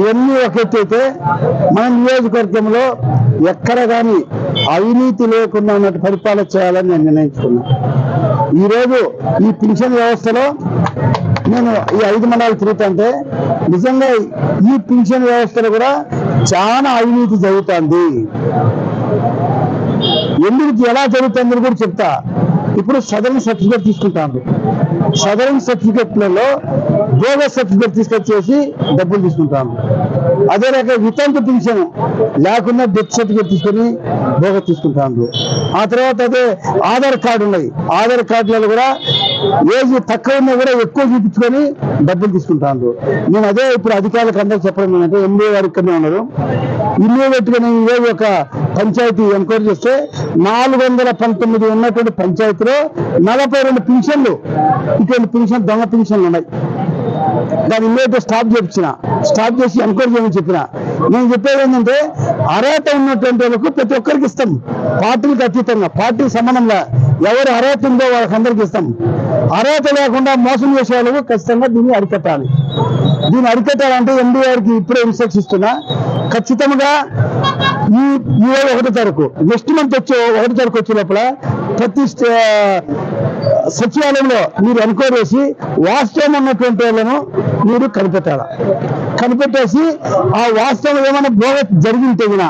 ఇవన్నీ ఒక అయితే మన నియోజకవర్గంలో ఎక్కడ కానీ అవినీతి లేకుండా ఉన్నట్టు పరిపాలన చేయాలని నేను నిర్ణయించుకున్నా. ఈరోజు ఈ పింఛన్ వ్యవస్థలో నేను ఈ ఐదు మండలాలు తిరుగుతుంటే నిజంగా ఈ పింఛన్ వ్యవస్థలో కూడా చాలా అవినీతి జరుగుతుంది. ఎందుకు ఎలా జరుగుతుందని కూడా చెప్తా. ఇప్పుడు సదరన్ సర్టిఫికేట్ తీసుకుంటాను సదరన్ సర్టిఫికేట్లలో బోగ సర్టిఫికేట్ తీసుకొచ్చేసి డబ్బులు తీసుకుంటాను అదే రకంగా వితంతు పింఛన్ లేకుండా డెత్ సర్టిఫికేట్ తీసుకొని బోగ తీసుకుంటాను ఆ తర్వాత అదే ఆధార్ కార్డు ఉన్నాయి. ఆధార్ కార్డులలో కూడా ఏజ్ తక్కువ ఉన్నా కూడా ఎక్కువ చూపించుకొని డబ్బులు తీసుకుంటాను నేను అదే ఇప్పుడు అధికారులకు అందరూ చెప్పడం ఏంటంటే ఎంబీఏ గారు ఇక్కడనే ఉన్నారు. ఇల్లు పెట్టుకుని ఈరోజు ఒక పంచాయతీ ఎంక్వైరీ చేస్తే నాలుగు వందల పంతొమ్మిది ఉన్నటువంటి పంచాయతీలో నలభై రెండు పింఛన్లు ఇటువంటి పింఛన్ దొంగ పింఛన్లు ఉన్నాయి. దాని ఇమ్మీడియట్ స్టాప్ చేపించిన స్టాప్ చేసి ఎంక్వైరీ చేయమని చెప్పిన. నేను చెప్పేది ఏంటంటే అర్హత ఉన్నటువంటి వాళ్ళకు ప్రతి ఒక్కరికి ఇస్తాం. పార్టీలకు అతీతంగా పార్టీకి సంబంధంగా ఎవరు అర్హత ఉందో వాళ్ళకి అందరికి ఇస్తాం. అర్హత లేకుండా మోసం చేసే వాళ్ళకు ఖచ్చితంగా దీన్ని అరికట్టాలి. దీన్ని అరికట్టాలంటే ఎన్డీఆర్కి ఇప్పుడే ఇన్స్ట్రక్షన్ ఇస్తున్నా. ఖచ్చితంగా ఈ ఈ రోజు ఒకటో తారీఖు నెక్స్ట్ మంత్ వచ్చే ఒకటో తారీఖు వచ్చే లోపల ప్రతి సచివాలయంలో మీరు ఎన్క్వైరీ చేసి వాస్తవం ఉన్నటువంటి వాళ్ళను మీరు కనిపెట్టాల? కనిపెట్టేసి ఆ వాస్తవం ఏమైనా బోగస్ జరిగింటే గిన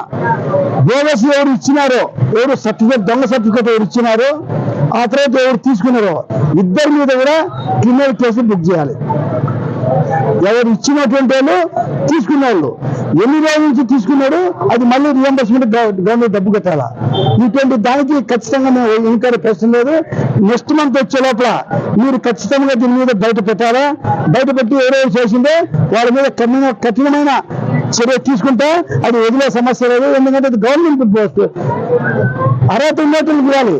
బోగస్ ఎవరు ఇచ్చినారో ఎవరు సర్టిఫికేట్ దొంగ సర్టిఫికేట్ ఎవరు ఇచ్చినారో ఆ తర్వాత ఎవరు తీసుకున్నారో ఇద్దరి మీద కూడా క్రిమినల్ కేసు బుక్ చేయాలి. ఎవరు ఇచ్చినటువంటి వాళ్ళు తీసుకున్న వాళ్ళు. ఎన్ని రోజుల నుంచి తీసుకున్నాడు? అది మళ్ళీ రియంబర్స్మెంట్ గవర్నమెంట్ డబ్బు కట్టాలా? ఇటువంటి దానికి ఖచ్చితంగా మేము ఇంకా ప్రశ్న లేదు. నెక్స్ట్ మంత్ వచ్చే లోపల మీరు ఖచ్చితంగా దీని మీద బయట పెట్టాలా? బయట పెట్టి ఎవరెవరు చేసిందో? వాళ్ళ మీద కఠిన కఠినమైన చర్య తీసుకుంటే అది వదిలే సమస్య లేదు. ఎందుకంటే అది గవర్నమెంట్ పోస్ట్ అర్హత ఉన్నటువంటి ఇవ్వాలి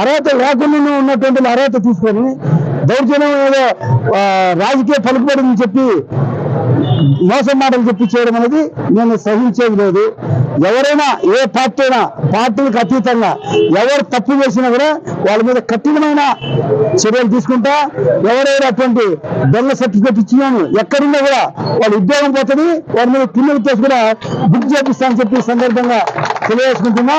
అర్హత లేకుండా ఉన్నటువంటి అర్హత తీసుకొని దౌర్జన్యం ఏదో రాజకీయ పలుకుబడి చెప్పి మోసం మాటలు చెప్పి చేయడం అనేది నేను సహించేది లేదు. ఎవరైనా ఏ పార్టీ అయినా పార్టీలకు అతీతంగా ఎవరు తప్పు చేసినా కూడా వాళ్ళ మీద కఠినమైన చర్యలు తీసుకుంటా ఎవరైనా అటువంటి దొంగ సర్టిఫికేట్ ఇచ్చినాను ఎక్కడున్నా కూడా వాళ్ళ ఉద్యోగం పోతుంది వాళ్ళ మీద క్రిమినల్ కేసు కూడా బుక్ చేపిస్తానని చెప్పి సందర్భంగా తెలియజేసుకుంటున్నా.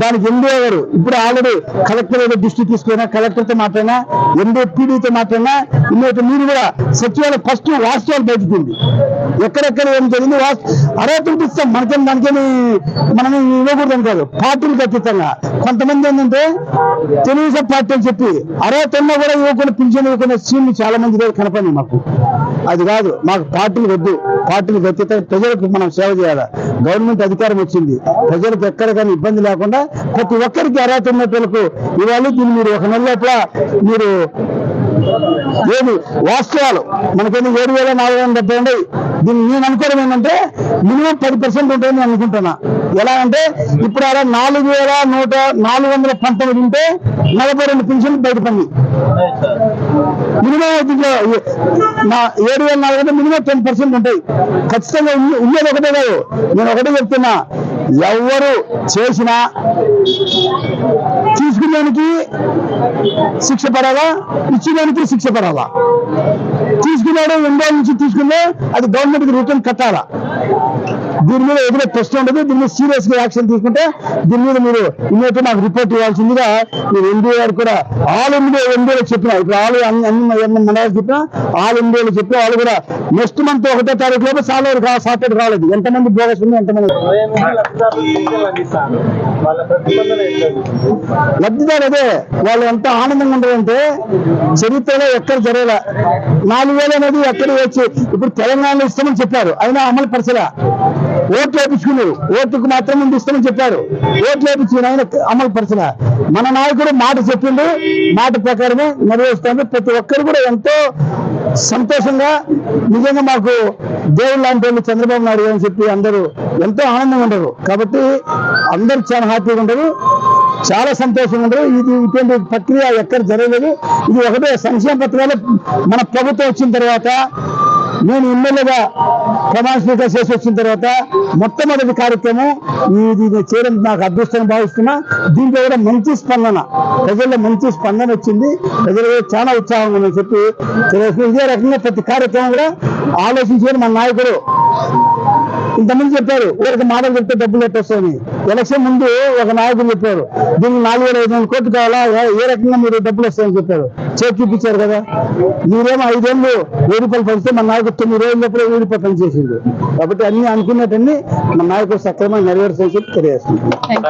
దానికి ఎండే ఎవరు? ఇప్పుడు ఆల్రెడీ కలెక్టర్ ఏదో దృష్టి తీసుకున్నా కలెక్టర్తో మాట్లాడినా ఎండే పీడీతో మాట్లాడినా ఇన్నోటి మీరు కూడా సచివాలయం ఫస్ట్ వాస్తవాలు బయటకుంది ఎక్కడెక్కడ ఏం జరిగింది వాస్- ఇస్తాం మనకేం దానికేమి మనం ఇవ్వకూడదని కాదు పార్టీలు ఖచ్చితంగా. కొంతమంది ఏంటంటే తెలుగుదేశం పార్టీ అని చెప్పి అర్హత ఉన్నా కూడా ఇవ్వకుండా పింఛన్ ఇవ్వకుండా సీన్లు చాలా మంది దగ్గర కనపడింది మాకు. అది కాదు మాకు పార్టీలు వద్దు. పార్టీకి అతీతంగా ప్రజలకు మనం సేవ చేయాలి? గవర్నమెంట్ అధికారం వచ్చింది. ప్రజలకు ఎక్కడ కానీ ఇబ్బంది లేకుండా ప్రతి ఒక్కరికి అర్హత ఉన్నట్టు ఇవాళ దీన్ని మీరు ఒక నెల లోపల మీరు ఏది వాస్తవాలు? మనకేమో ఏడు వేల నాలుగు వందల డెబ్బై ఉన్నాయి దీన్ని నేను అనుకోవడం ఏంటంటే మినిమం పది పర్సెంట్ ఉంటాయని నేను అనుకుంటున్నా. ఎలా అంటే ఇప్పుడు అలా నాలుగు వేల నూట నాలుగు వందల పంతొమ్మిది ఉంటే నలభై రెండు పెన్షన్లు బయటపడింది మినిమం నా ఏడు వేల నాలుగు వందలు మినిమం టెన్ పర్సెంట్ ఉంటాయి. ఖచ్చితంగా ఉండేది ఒకటే కాదు. నేను ఒకటే చెప్తున్నా. ఎవరు చేసినా తీసుకునేదానికి శిక్ష పడాలా? ఇచ్చేదానికి శిక్ష పడాలా? తీసుకున్నాడు ఎన్నో నుంచి తీసుకుంటే అది గవర్నమెంట్కి రిటర్న్ కట్టాలా? దీని మీద ఎదురు ప్రశ్న ఉండదు దీని మీద సీరియస్గా యాక్షన్ తీసుకుంటే దీని మీద మీరు ఇన్నట్టు నాకు రిపోర్ట్ ఇవ్వాల్సిందిగా మీరు ఎన్డీఏ గారు కూడా ఆల్ ఇండియా ఎన్డీఏలో చెప్పిన ఇప్పుడు ఆల్ అన్ని అన్ని చెప్పిన ఆల్ ఇండియాలో చెప్పి వాళ్ళు కూడా నెక్స్ట్ మంత్ ఒకటో తారీఖు లోపు సాలరీ సాఫ్ట్వేర్ రాలేదు ఎంతమంది బోగస్ ఉంది ఎంతమంది లబ్ధిదారు అదే. వాళ్ళు ఎంత ఆనందంగా ఉండదంటే చరిత్రలో ఎక్కడ జరగల. నాలుగు వేలు అనేది ఎక్కడ వచ్చి ఇప్పుడు తెలంగాణలో ఇస్తామని చెప్పారు. అయినా అమలు పరచలే. ఓట్లు వేపించుకున్నారు ఓటుకు మాత్రం ముందు ఇస్తామని చెప్పారు ఓట్లు వేపించుకుని ఆయన అమలు పరిచిన మన నాయకుడు మాట చెప్పిండు. మాట ప్రకారమే నెరవేరుస్తాము ప్రతి ఒక్కరు కూడా ఎంతో సంతోషంగా నిజంగా మాకు దేవుడు లాంటి వాళ్ళు చంద్రబాబు నాయుడు అని చెప్పి అందరూ ఎంతో ఆనందంగా ఉండరు. కాబట్టి అందరూ చాలా హ్యాపీగా ఉండరు. చాలా సంతోషంగా ఉండరు. ఇది ఇటువంటి ప్రక్రియ ఎక్కడ జరగలేదు. ఇది ఒకటే సంక్షేమ పత్రాలు మన ప్రభుత్వం వచ్చిన తర్వాత నేను ఎమ్మెల్యేగా ప్రమాణ స్వీకారం చేసి వచ్చిన తర్వాత మొట్టమొదటి కార్యక్రమం ఇది చేయడం నాకు అదృష్టం భావిస్తున్నా. దీంట్లో కూడా మంచి స్పందన. ప్రజల్లో మంచి స్పందన వచ్చింది. ప్రజలు చాలా ఉత్సాహంగా ఉందని చెప్పి ఇదే రకంగా ప్రతి కార్యక్రమం కూడా ఆలోచించారు మన నాయకుడు ఇంతమంది చెప్పారు ఊరికి మాటలు చెప్తే డబ్బులు పెట్టొస్తాయని ఎలక్షన్ ముందు ఒక నాయకుడు చెప్పారు దీనికి నాలుగు వేల ఐదు వందల కోట్లు కావాలా ఏ- రకంగా మీరు డబ్బులు వస్తాయని చెప్పారు. చేతి చూపించారు కదా. మీరేమో ఐదేళ్ళు వెయ్యి రూపాయలు పంచితే మన నాయకుడు తొమ్మిది రోజుల లోపల వెయ్యి రూపాయలు కాబట్టి అన్ని అనుకున్నట్టన్ని మన నాయకుడు సక్రమంగా నెరవేర్చని చెప్పి తెలియజేస్తుంది